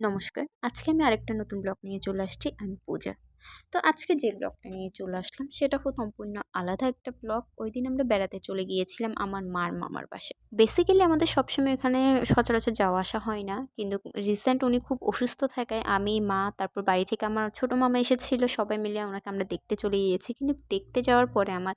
নমস্কার। আজকে আমি আরেকটা নতুন ব্লগ নিয়ে চলে আসছি আমি পূজা। তো আজকে যে ব্লগটা নিয়ে চলে আসলাম, সেটা খুব সম্পূর্ণ আলাদা একটা ব্লগ ওই দিন আমরা বেড়াতে চলে গিয়েছিলাম আমার মার মামার বাসায়। বেসিক্যালি আমাদের সবসময় এখানে সচরাচর যাওয়া আসা হয় না, কিন্তু রিসেন্ট উনি খুব অসুস্থ থাকায় আমি, মা, তারপর বাড়ি থেকে আমার ছোটো মামা এসেছিল, সবাই মিলে ওনাকে আমরা দেখতে চলে গিয়েছি। কিন্তু দেখতে যাওয়ার পরে আমার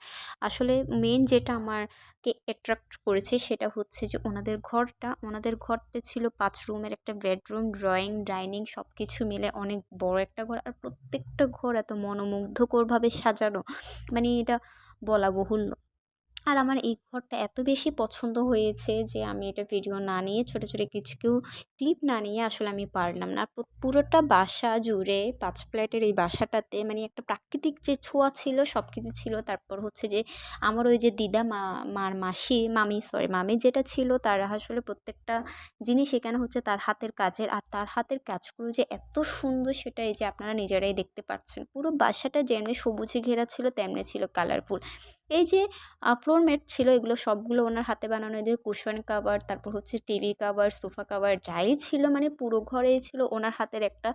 আসলে মেন যেটা আমারকে অ্যাট্রাক্ট করেছে, সেটা হচ্ছে যে ওনাদের ঘরটা ওনাদের ঘরটা ছিল পাঁচ রুমের একটা বেডরুম ড্রয়িং ডাইনিং সব কিছু মিলে অনেক বড় একটা ঘর। আর প্রত্যেকটা ঘর এত মনোমুগ্ধকরভাবে সাজানো। মানে এটা বলা বাহুল্য আর আমার এই ঘরটা এত বেশি পছন্দ হয়েছে যে আমি এটা ভিডিও না নিয়ে ছোটো ছোটো কিছু কেউ ক্লিপ না নিয়ে আসলে আমি পারলাম না। পুরোটা বাসা জুড়ে পাঁচ ফ্ল্যাটের এই বাসাটাতে মানে একটা প্রাকৃতিক যে ছোঁয়া ছিল সব কিছু ছিল। তারপর হচ্ছে যে আমার ওই যে দিদা মা, মার মাসি, মামি সরি মামি যেটা ছিল, তার আসলে প্রত্যেকটা জিনিস এখানে হচ্ছে তার হাতের কাজের। আর তার হাতের কাজগুলো যে এত সুন্দর সেটা এই যে আপনারা নিজেরাই দেখতে পাচ্ছেন। পুরো বাসাটা যেমনি সবুজে ঘেরা ছিল, তেমনি ছিল কালারফুল এই যে ফ্লোর ছিল, এগুলো সবগুলো ওনার হাতে বানানো এদের কুশন কাভার তারপর হচ্ছে টিভি কাভার সোফা কাভার যাই ছিল মানে পুরো ঘরেই ছিল। ওনার হাতের একটা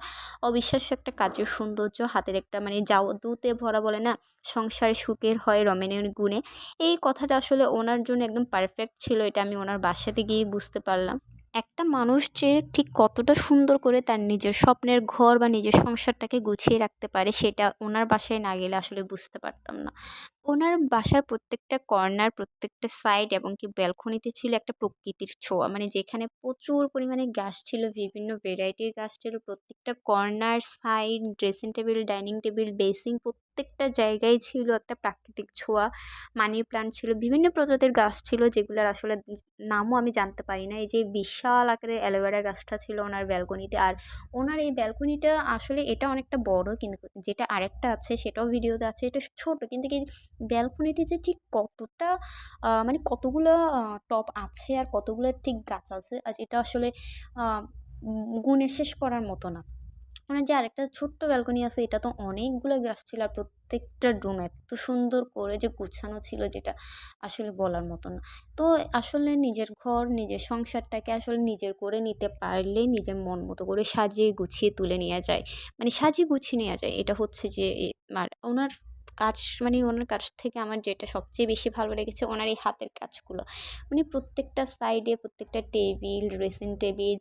অবিশ্বাস্য একটা কাজের সৌন্দর্য, হাতের একটা মানে দুতে ভরা বলে না, সংসার সুখের হয় রমেনের গুণে। এই কথাটা আসলে ওনার জন্য একদম পারফেক্ট ছিল, এটা আমি ওনার বাসাতে গিয়েই বুঝতে পারলাম। একটা মানুষ যে ঠিক কতটা সুন্দর করে তার নিজের স্বপ্নের ঘর বা নিজের সংসারটাকে গুছিয়ে রাখতে পারে, সেটা ওনার বাসায় না গেলে আসলে বুঝতে পারতাম না। ওনার বাসার প্রত্যেকটা কর্নার, প্রত্যেকটা সাইড এবং কি ব্যালকনিতে ছিল একটা প্রকৃতির ছোঁয়া। মানে যেখানে প্রচুর পরিমাণে গাছ ছিল, বিভিন্ন ভ্যারাইটির গাছ ছিল। প্রত্যেকটা corner, side dressing table dining table basin প্রত্যেকটা জায়গায় ছিল একটা প্রাকৃতিক ছোঁয়া মানি প্লান্ট ছিল, বিভিন্ন প্রজাতির গাছ ছিল যেগুলোর আসলে নামও আমি জানতে পারি না। এই যে বিশাল আকারের অ্যালোভেরা গাছটা ছিল ওনার ব্যালকনিতে, আর ওনার এই ব্যালকনিটা আসলে এটা অনেকটা বড় কিন্তু যেটা আরেকটা আছে সেটাও ভিডিওতে আছে, এটা ছোট কিন্তু কি ব্যালকনিতে যে ঠিক কতটা মানে কতগুলো টব আছে আর কতগুলো ঠিক গাছ আছে, আর এটা আসলে গুণে শেষ করার মতো না। ওনার যে আরেকটা ছোট্ট ব্যালকনি আছে, এটা তো অনেকগুলো গাছ ছিল আর প্রত্যেকটা রুম এত সুন্দর করে যে গুছানো ছিল যেটা আসলে বলার মতো না। তো আসলে নিজের ঘর, নিজের সংসারটাকে আসলে নিজের করে নিতে পারলে নিজের মন মতো করে সাজিয়ে গুছিয়ে তুলে নেওয়া যায়। মানে সাজিয়ে গুছিয়ে নেওয়া যায়। এটা হচ্ছে যে ওনার কাজ মানে ওনার কাছ থেকে আমার যেটা সবচেয়ে বেশি ভালো লেগেছে, ওনার এই হাতের কাজগুলো। উনি প্রত্যেকটা সাইডে প্রত্যেকটা টেবিল ড্রেসিং টেবিল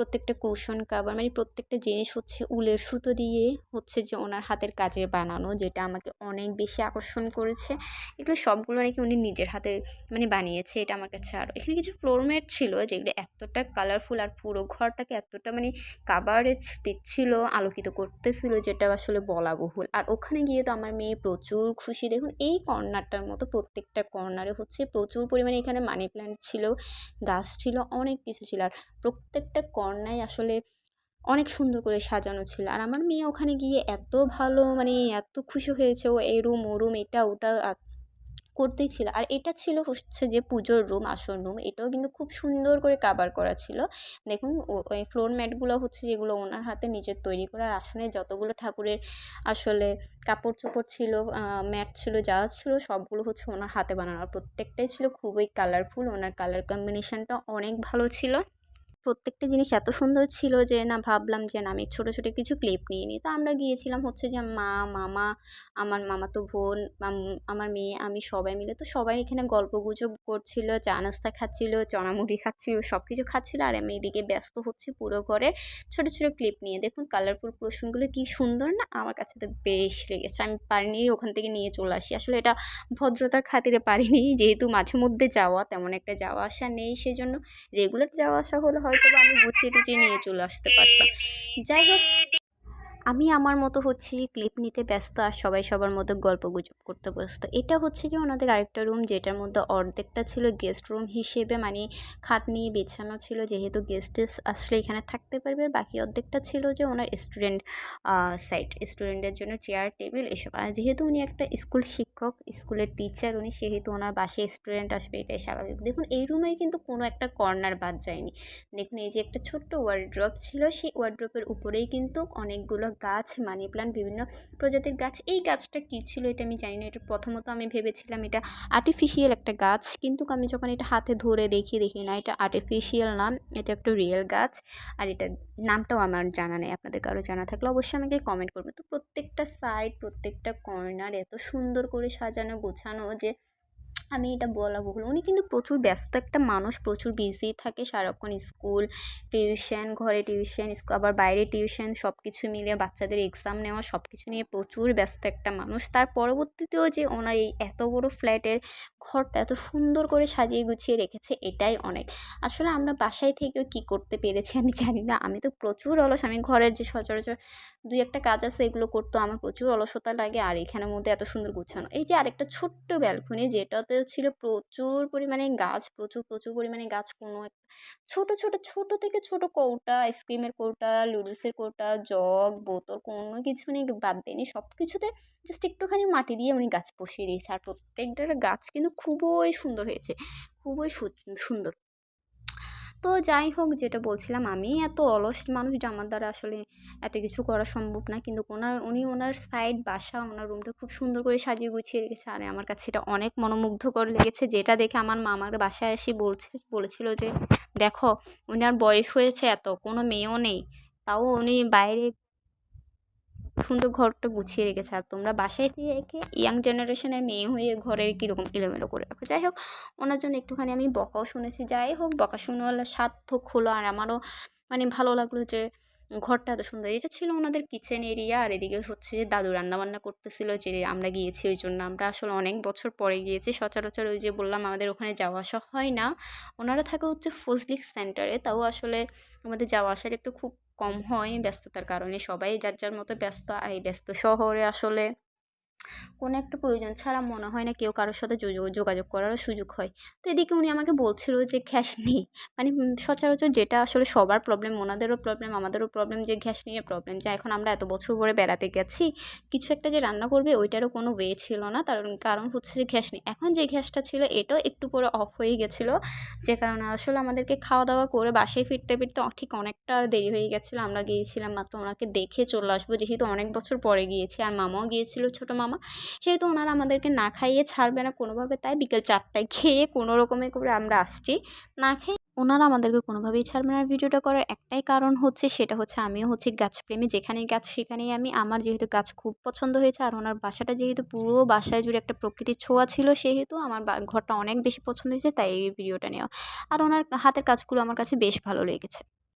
প্রত্যেকটা কুশন কাভার মানে প্রত্যেকটা জিনিস হচ্ছে উলের সুতো দিয়ে হচ্ছে যে ওনার হাতের কাজের বানানো, যেটা আমাকে অনেক বেশি আকর্ষণ করেছে। এগুলো সবগুলো নাকি উনি নিজের হাতে মানে বানিয়েছে, এটা আমার কাছে আরও। এখানে কিছু ফ্লোরমেট ছিল যেগুলো এতটা কালারফুল আর পুরো ঘরটাকে এতটা মানে কাভারেজ দিচ্ছিল, আলোকিত করতেছিল, যেটা আসলে বলা বহুল। আর ওখানে গিয়ে তো আমার মেয়ে প্রচুর খুশি। দেখুন, এই কর্নারটার মতো প্রত্যেকটা কর্নারে হচ্ছে প্রচুর পরিমাণে এখানে মানি প্ল্যান্ট ছিল, গাছ ছিল, অনেক কিছু ছিল। আর প্রত্যেকটা কর্নায় আসলে অনেক সুন্দর করে সাজানো ছিল। আর আমার মেয়ে ওখানে গিয়ে এত ভালো মানে এত খুশি হয়েছে, ও এই রুম, ও রুম, এটা, ওটা করতেই ছিল। আর এটা ছিল হচ্ছে যে পুজোর রুম আসন রুম। এটাও কিন্তু খুব সুন্দর করে কাবার করা ছিল। দেখুন ওই ফ্লোর ম্যাটগুলো হচ্ছে যেগুলো ওনার হাতে নিজের তৈরি করা। আর আসনে যতগুলো ঠাকুরের আসলে কাপড় চোপড় ছিল ম্যাট ছিল, যা ছিল, সবগুলো হচ্ছে ওনার হাতে বানানো। প্রত্যেকটাই ছিল খুবই কালারফুল ওনার কালার কম্বিনেশানটা অনেক ভালো ছিল। প্রত্যেকটা জিনিস এত সুন্দর ছিল যে, না, ভাবলাম যে, না, আমি ছোটো ছোটো কিছু ক্লিপ নিয়ে নিই। তো আমরা গিয়েছিলাম হচ্ছে যে, মা, মামা, আমার মামাতো বোন আমার মেয়ে, আমি সবাই মিলে। তো সবাই এখানে গল্প গুজব করছিল, চা নাস্তা খাচ্ছিল, চনামুড়ি খাচ্ছিল সব কিছু খাচ্ছিলো। আর আমি এদিকে ব্যস্ত হচ্ছে পুরো ঘরে ছোটো ছোটো ক্লিপ নিয়ে। দেখুন কালারফুল প্রশ্নগুলো কি সুন্দর, না? আমার কাছে তো বেশ লেগেছে। আমি পারিনি ওখান থেকে নিয়ে চলে আসি। আসলে এটা ভদ্রতার খাতিরে পারিনি। যেহেতু মাঝে মধ্যে যাওয়া, তেমন একটা যাওয়া আসা নেই। সেজন্য রেগুলার যাওয়া আসা হলে হয়তো আমি গুছিয়ে টুছিয়ে নিয়ে চলে আসতে পারতাম। যাই হোক। আমি আমার মতো হচ্ছে ক্লিপ নিতে ব্যস্ত আর সবাই সবার মতো গল্প গুজব করতে ব্যস্ত। এটা হচ্ছে যে ওনাদের আরেকটা রুম যেটার মধ্যে অর্ধেকটা ছিল গেস্ট রুম হিসেবে মানে খাট নিয়ে বেছানো ছিল যেহেতু গেস্টেস আসলে এখানে থাকতে পারবে। বাকি অর্ধেকটা ছিল যে ওনার স্টুডেন্ট সাইড স্টুডেন্টের জন্য চেয়ার টেবিল এসব। আর যেহেতু উনি একটা স্কুল শিক্ষক স্কুলের টিচার উনি সেহেতু ওনার বাসে স্টুডেন্ট আসবে, এটাই স্বাভাবিক। দেখুন, এই রুমে কিন্তু কোনো একটা কর্নার বাদ যায়নি। দেখুন, এই যে একটা ছোট্ট ওয়ার্ড্রপ ছিল, সেই ওয়ার্ড্রপের উপরেই কিন্তু অনেকগুলো গাছ, মানি প্লান্ট, বিভিন্ন প্রজাতির গাছ, এই গাছটা কী ছিল এটা আমি জানি না। এটা প্রথমত আমি ভেবেছিলাম এটা আর্টিফিশিয়াল একটা গাছ, কিন্তু আমি যখন এটা হাতে ধরে দেখি দেখি না, এটা আর্টিফিশিয়াল নাম এটা একটা রিয়েল গাছ। আর এটা নামটাও আমার জানা নেই, আপনাদের কারও জানা থাকলে অবশ্যই আমাকে কমেন্ট করবে তো প্রত্যেকটা সাইড প্রত্যেকটা কর্নার এত সুন্দর করে সাজানো, গোছানো যে আমি এটা বলা বহুল উনি কিন্তু প্রচুর ব্যস্ত একটা মানুষ, প্রচুর বিজি থাকে সারাক্ষণ স্কুল টিউশন ঘরে টিউশন আবার বাইরে টিউশন সব কিছু মিলে বাচ্চাদের এক্সাম নেওয়া সব কিছু নিয়ে প্রচুর ব্যস্ত একটা মানুষ। তার পরবর্তীতেও যে ওনার এই এত বড় ফ্ল্যাটের ঘরটা এত সুন্দর করে সাজিয়ে গুছিয়ে রেখেছে, এটাই অনেক। আসলে আমরা বাসায় থেকেও কি করতে পেরেছি আমি জানি না। আমি তো প্রচুর অলস, আমি ঘরের যে সচরাচর দুই একটা কাজ আছে, এগুলো করতো আমার প্রচুর অলসতা লাগে, আর এখানের মধ্যে এত সুন্দর গুছানো। এই যে আরেকটা ছোট্ট ব্যালকনি যেটাতেও ছিল প্রচুর পরিমাণে গাছ, প্রচুর প্রচুর পরিমাণে গাছ। কোনো ছোট ছোট ছোট থেকে ছোট কৌটা আইসক্রিমের কৌটা লুডুসের কৌটা, জগ, বোতল, কোনো কিছু নেই, বাদ দেয়নি। সব কিছুতে জাস্ট একটুখানি মাটি দিয়ে উনি গাছ বসিয়ে দিয়েছে। আর প্রত্যেকটা গাছ কিন্তু খুবই সুন্দর হয়েছে। খুবই সুন্দর। তো যাই হোক, যেটা বলছিলাম, আমি এত অলস মানুষ যে আমার দ্বারা আসলে এত কিছু করা সম্ভব না। কিন্তু ওনার, উনি ওনার সাইড বাসা, ওনার রুমটা খুব সুন্দর করে সাজিয়ে গুছিয়ে রেখেছে। আর আমার কাছে এটা অনেক মনোমুগ্ধকর লেগেছে। যেটা দেখে আমার মামার বাসায় এসে বলছে, বলেছিল যে, দেখো, উনার বয়স হয়েছে এত, কোনো মেয়েও নেই। তাও উনি বাইরে সুন্দর ঘরটা গুছিয়ে রেখেছে। আর তোমরা বাসায় দিয়ে রেখে ইয়াং জেনারেশনের মেয়ে হয়ে ঘরের কীরকম এলোমেলো করে রাখো। যাই হোক, ওনার জন্য একটুখানি আমি বকাও শুনেছি। যাই হোক, বকা শুনে সার্থক হলো আর আমারও মানে ভালো লাগল যে ঘরটা এত সুন্দর। এটা ছিল ওনাদের কিচেন এরিয়া আর এদিকে হচ্ছে যে দাদু রান্নাবান্না করতেছিল যে আমরা গিয়েছি ওই জন্য। আমরা আসলে অনেক বছর পরে গিয়েছি। সচরাচর ওই যে বললাম, আমাদের ওখানে যাওয়া আসা হয় না। ওনারা থাকে হচ্ছে ফজলিক সেন্টারে তাও আসলে আমাদের যাওয়া আসার একটু খুব কম হয় ব্যস্ততার কারণে। সবাই যার যার মতো ব্যস্ত, আর এই ব্যস্ত শহরে আসলে কোনো একটা প্রয়োজন ছাড়া মনে হয় না কেউ কারোর সাথে যোগ- যোগাযোগ করারও সুযোগ হয়। তো এদিকে উনি আমাকে বলছিল যে গ্যাস নেই। মানে সচরাচর যেটা আসলে সবার প্রবলেম ওনাদেরও প্রবলেম আমাদেরও প্রবলেম যে গ্যাস নিয়ে প্রবলেম যে এখন আমরা এত বছর পরে বেড়াতে গেছি, কিছু একটা যে রান্না করবে ওইটারও কোনো ওয়ে ছিল না। তার কারণ হচ্ছে যে গ্যাস নেই। এখন যে গ্যাসটা ছিল এটাও একটু পরে অফ হয়ে গেছিল। যে কারণে আসলে আমাদেরকে খাওয়া দাওয়া করে বাসায় ফিরতে ফিরতে ঠিক অনেকটা দেরি হয়ে গেছিল। আমরা গিয়েছিলাম মাত্র ওনাকে দেখে চলে আসব। যেহেতু অনেক বছর পরে গিয়েছি। আর মামাও গিয়েছিল ছোটো মামা। সেহেতু ওনারা আমাদেরকে না খাইয়ে ছাড়বে না, কোনোভাবে তাই বিকেল চারটায় খেয়ে কোনো রকমে করে আমরা আসছি। না খেয়ে ওনারা আমাদেরকে কোনোভাবেই ছাড়বে না। ভিডিওটা করার একটাই কারণ হচ্ছে, সেটা হচ্ছে আমিও হচ্ছে গাছপ্রেমী, যেখানেই গাছ সেখানেই আমি। আমার যেহেতু গাছ খুব পছন্দ হয়েছে, আর ওনার বাসাটা যেহেতু পুরো বাসায় জুড়ে একটা প্রকৃতির ছোঁয়া ছিল, সেহেতু আমার ঘরটা অনেক বেশি পছন্দ হয়েছে, তাই এই ভিডিওটা নেওয়া। আর ওনার হাতের কাজগুলো আমার কাছে বেশ ভালো লেগেছে।